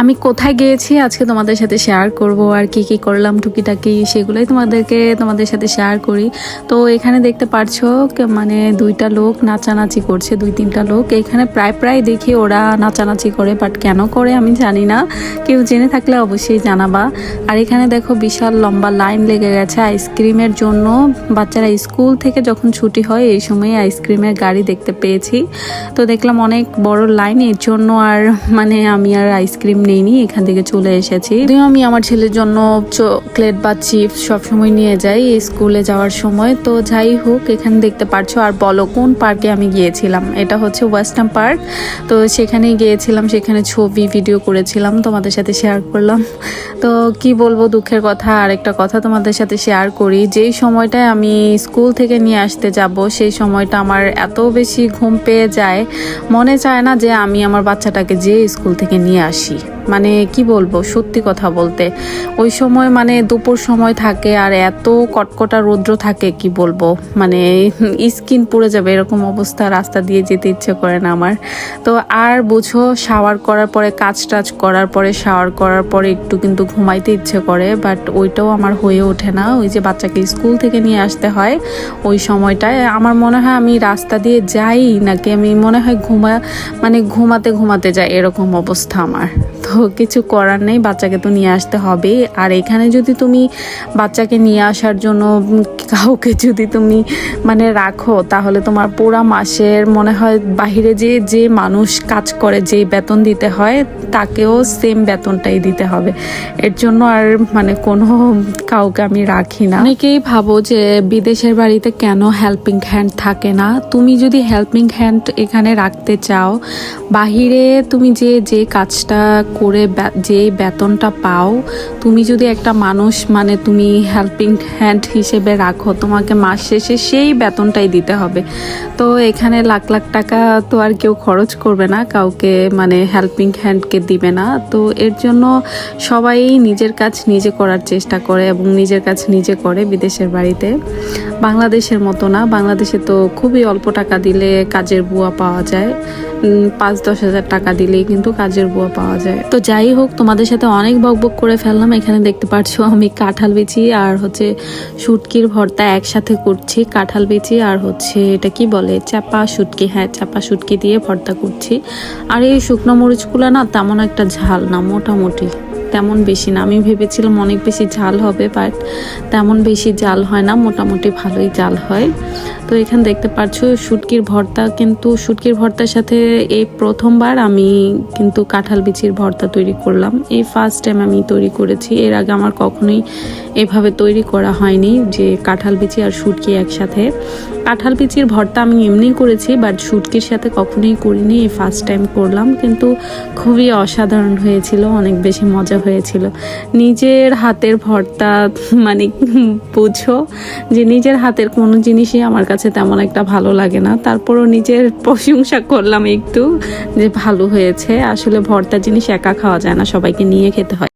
আমি কোথায় গিয়েছি আজকে তোমাদের সাথে শেয়ার করব, আর কি কি করলাম টুকিটাকি সেগুলোই তোমাদেরকে তোমাদের সাথে শেয়ার করি। তো এখানে দেখতে পারছ মানে দুইটা লোক নাচানাচি করছে, দুই তিনটা লোক। এখানে প্রায় প্রায় দেখি ওরা নাচানাচি করে বাট কেন করে আমি জানি না। কেউ জেনে থাকলে অবশ্যই জানাবা। আর এখানে দেখো বিশাল লম্বা লাইন লেগে গেছে আইসক্রিমের জন্য। বাচ্চারা স্কুল থেকে যখন ছুটি হয়, এই সময় আইসক্রিমের গাড়ি দেখতে পেয়েছি। তো দেখলাম অনেক বড় লাইন এর জন্য আর মানে আমি আর আইসক্রিম নেইনি, এখান থেকে চলে এসেছি। যদিও আমি আমার ছেলের জন্য চকলেট বা চিপস সবসময় নিয়ে যাই স্কুলে যাওয়ার সময়। তো যাই হোক, এখানে দেখতে পারছ আর বলো, কোন পার্কে আমি গিয়েছিলাম? এটা হচ্ছে ওয়েস্টার্ন পার্ক। তো সেখানেই গিয়েছিলাম, সেখানে ছবি, ভিডিও করেছিলাম, তোমাদের সাথে শেয়ার করলাম। তো কি বলব, দুঃখের কথা আর একটা কথা তোমাদের সাথে শেয়ার করি। যেই সময়টায় আমি স্কুল থেকে নিয়ে আসতে যাব, সেই সময়টা আমার এত বেশি ঘুম পেয়ে যায়। মনে চায় না যে আমি আমার বাচ্চাটাকে যে স্কুল থেকে নিয়ে আসি। মানে কি বলব, সত্যি কথা বলতে। ওই সময় মানে দুপুর সময় থাকে আর এত কটকটা রৌদ্র থাকে, কি বলব? মানে স্কিন পুড়ে যাবে, এরকম অবস্থা রাস্তা দিয়ে যেতে ইচ্ছে করে না আমার। তো আর বুঝো শাওয়ার করার পরে, কাজ টাজ করার পরে শাওয়ার করার পরে একটু কিন্তু ঘুমাইতে ইচ্ছে করে বাট ওইটাও আমার হয়ে ওঠে না। ওই যে বাচ্চাকে স্কুল থেকে নিয়ে আসতে হয়, ওই সময়টায়। আমার মনে হয় আমি রাস্তা দিয়ে যাই, নাকি আমি মনে হয় ঘুমা মানে ঘুমাতে ঘুমাতে যাই, এরকম অবস্থা আমার। তো কিছু করার নেই, বাচ্চাকে তো নিয়ে আসতে হবে। আর এখানে যদি তুমি বাচ্চাকে নিয়ে আসার জন্য কাউকে যদি তুমি মানে রাখো, তাহলে তোমার পুরা মাসের মনে হয় বাহিরে যে যে মানুষ কাজ করে যে বেতন দিতে হয়, তাকেও সেম বেতনটাই দিতে হবে। এর জন্য আর মানে কোনো কাউকে আমি রাখি না। অনেকেই ভাবো যে বিদেশের বাড়িতে কেন হেল্পিং হ্যান্ড থাকে না? তুমি যদি হেল্পিং হ্যান্ড এখানে রাখতে চাও, বাহিরে তুমি যে যে কাজটা করে যে বেতনটা পাও, তুমি যদি একটা মানুষ মানে তুমি হেল্পিং হ্যান্ড হিসেবে রাখো, তোমাকে মাস শেষে সেই বেতনটাই দিতে হবে। তো এখানে লাখ লাখ টাকা তো আর কেউ খরচ করবে না, কাউকে মানে হেল্পিং হ্যান্ডকে দিবে না। তো এর জন্য সবাই নিজের কাজ নিজে করার চেষ্টা করে এবং নিজের কাজ নিজে করে বিদেশের বাড়িতে। বাংলাদেশের মতো না, বাংলাদেশে তো খুবই অল্প টাকা দিলে কাজের বুয়া পাওয়া যায়। পাঁচ, দশ হাজার টাকা দিলেই কিন্তু কাজের বুয়া পাওয়া যায়। তো যাই হোক, তোমাদের সাথে অনেক বকবক করে ফেললাম। এখানে দেখতে পাচ্ছো আমি কাঁঠাল বিচি আর হচ্ছে শুটকির ভর্তা একসাথে করছি। কাঁঠাল বিচি আর হচ্ছে এটা কি বলে? চাপা শুটকি হ্যাঁ চাপা শুটকি দিয়ে ভর্তা করছি। আর এই শুকনো মরিচগুলো না তেমন একটা ঝাল না, মোটামুটি। তেমন বেশি না। আমি ভেবেছিলাম অনেক বেশি ঝাল হবে বাট তেমন বেশি জাল হয় না। মোটামুটি ভালোই জাল হয়। তো এখানে দেখতে পাচ্ছ শুটকির ভর্তা, কিন্তু শুটকির ভর্তার সাথে এই প্রথমবার আমি কিন্তু কাঁঠাল বিচির ভর্তা তৈরি করলাম। এই ফার্স্ট টাইম আমি তৈরি করেছি। এর আগে আমার কখনোই এভাবে তৈরি করা হয়নি যে কাঁঠাল বিচি আর শুটকি একসাথে। কাঁঠাল পিচির ভর্তা আমি এমনি করেছি বাট শুটকির সাথে কখনোই করিনি। এই ফার্স্ট টাইম করলাম, কিন্তু খুবই অসাধারণ হয়েছিল, অনেক বেশি মজা হয়েছিল। নিজের হাতের ভর্তা মানে বুঝো, যে নিজের হাতের কোনো জিনিসই আমার কাছে তেমন একটা ভালো লাগে না। তারপরও নিজের প্রশংসা করলাম একটু, যে ভালো হয়েছে। আসলে ভর্তা জিনিস একা খাওয়া যায় না, সবাইকে নিয়ে খেতে হয়।